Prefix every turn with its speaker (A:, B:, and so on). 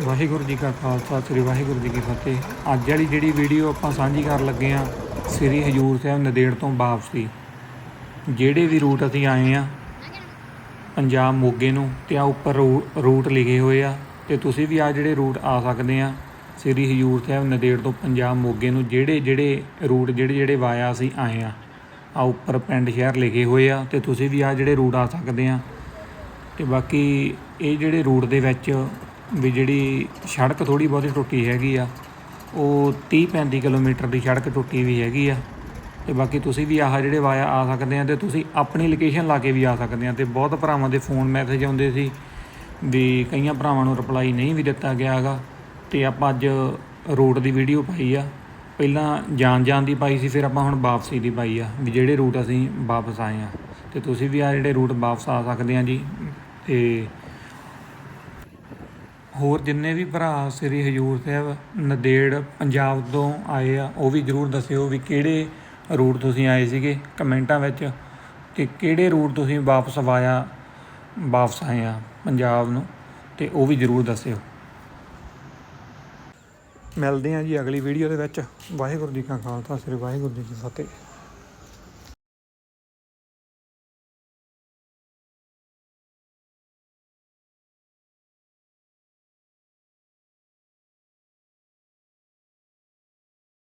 A: ਵਾਹਿਗੁਰੂ ਜੀ ਕਾ ਖਾਲਸਾ, ਸ੍ਰੀ ਵਾਹਿਗੁਰੂ ਜੀ ਕੀ ਫਤਿਹ। ਅੱਜ ਵਾਲੀ ਜਿਹੜੀ ਵੀਡੀਓ ਆਪਾਂ ਸਾਂਝੀ ਕਰਨ ਲੱਗੇ ਆ ਸ੍ਰੀ ਹਜੂਰ ਸਾਹਿਬ ਨਦੇੜ ਤੋਂ ਵਾਪਸੀ। ਜਿਹੜੇ ਵੀ ਰੂਟ ਅਸੀਂ ਆਏ ਆ ਪੰਜਾਬ ਮੋਗੇ ਨੂੰ, ਤੇ ਆ ਉੱਪਰ ਰੂ- ਰੂਟ ਲਿਖੇ ਹੋਏ ਆ, ਤੇ ਤੁਸੀਂ ਵੀ ਆ ਜਿਹੜੇ ਰੂਟ ਆ ਸਕਦੇ ਆ ਸ੍ਰੀ ਹਜੂਰ ਸਾਹਿਬ ਨਦੇੜ ਤੋਂ ਪੰਜਾਬ ਮੋਗੇ ਨੂੰ, ਜਿਹੜੇ ਜਿਹੜੇ ਰੂਟ ਜਿਹੜੇ ਜਿਹੜੇ ਵਾਇਆ ਅਸੀਂ ਆਏ ਆ ਆ ਉੱਪਰ ਪਿੰਡ ਸ਼ਹਿਰ ਲਿਖੇ ਹੋਏ ਆ, ਤੇ ਤੁਸੀਂ ਵੀ ਆ ਜਿਹੜੇ ਰੂਟ ਆ ਸਕਦੇ ਆ ਤੇ ਬਾਕੀ ਇਹ ਜਿਹੜੇ ਰੂਟ ਦੇ ਵਿੱਚ ਵੀ ਜਿਹੜੀ ਸੜਕ ਥੋੜੀ ਬਹੁਤੀ ਟੁੱਟੀ ਹੈਗੀ ਆ, ਉਹ 30 35 ਕਿਲੋਮੀਟਰ ਦੀ ਸੜਕ ਟੁੱਟੀ ਵੀ ਹੈਗੀ ਆ। ਤੇ ਬਾਕੀ ਤੁਸੀਂ ਵੀ ਆਹ ਜਿਹੜੇ ਵਾਇਆ ਆ ਸਕਦੇ ਆ ਤੇ ਤੁਸੀਂ ਆਪਣੀ ਲੋਕੇਸ਼ਨ ਲਾ ਕੇ ਵੀ ਆ ਸਕਦੇ ਆ। ਤੇ ਬਹੁਤ ਭਰਾਵਾਂ ਦੇ ਫੋਨ ਮੈਸੇਜ ਆਉਂਦੇ ਸੀ ਵੀ ਕਈਆਂ ਭਰਾਵਾਂ ਨੂੰ ਰਿਪਲਾਈ ਨਹੀਂ ਵੀ ਦਿੱਤਾ ਗਿਆ ਹੈਗਾ। ਤੇ ਆਪਾਂ ਅੱਜ ਰੂਟ ਦੀ ਵੀਡੀਓ ਪਾਈ ਆ। ਪਹਿਲਾਂ ਜਾਣ ਜਾਣ ਦੀ ਪਾਈ ਸੀ, ਫਿਰ ਆਪਾਂ ਹੁਣ ਵਾਪਸੀ ਦੀ ਪਾਈ ਆ ਵੀ ਜਿਹੜੇ ਰੂਟ ਅਸੀਂ ਵਾਪਸ ਆਏ ਆ। ਤੇ ਤੁਸੀਂ ਵੀ ਆ ਜਿਹੜੇ ਰੂਟ ਵਾਪਸ ਆ ਸਕਦੇ ਆ ਜੀ। ਤੇ ਹੋਰ ਜਿੰਨੇ ਵੀ ਭਰਾ ਸ੍ਰੀ ਹਜੂਰ ਸਾਹਿਬ, ਨਦੇੜ, ਪੰਜਾਬ ਤੋਂ ਆਏ ਆ, ਉਹ ਵੀ ਜਰੂਰ ਦੱਸਿਓ ਵੀ ਕਿਹੜੇ ਰੂਟ ਤੁਸੀਂ ਆਏ ਸੀਗੇ ਕਮੈਂਟਾਂ ਵਿੱਚ ਕਿ ਕਿਹੜੇ ਰੂਟ ਤੁਸੀਂ ਵਾਪਸ ਵਾਇਆ ਵਾਪਸ ਆਏ ਆ ਪੰਜਾਬ ਨੂੰ ਤੇ ਉਹ ਵੀ ਜਰੂਰ ਦੱਸਿਓ। ਮਿਲਦੇ ਆ ਜੀ ਅਗਲੀ ਵੀਡੀਓ ਦੇ ਵਿੱਚ। ਵਾਹਿਗੁਰੂ ਜੀ ਕਾ ਖਾਲਸਾ, ਸ੍ਰੀ ਵਾਹਿਗੁਰੂ ਜੀ ਕੀ ਫਤਿਹ।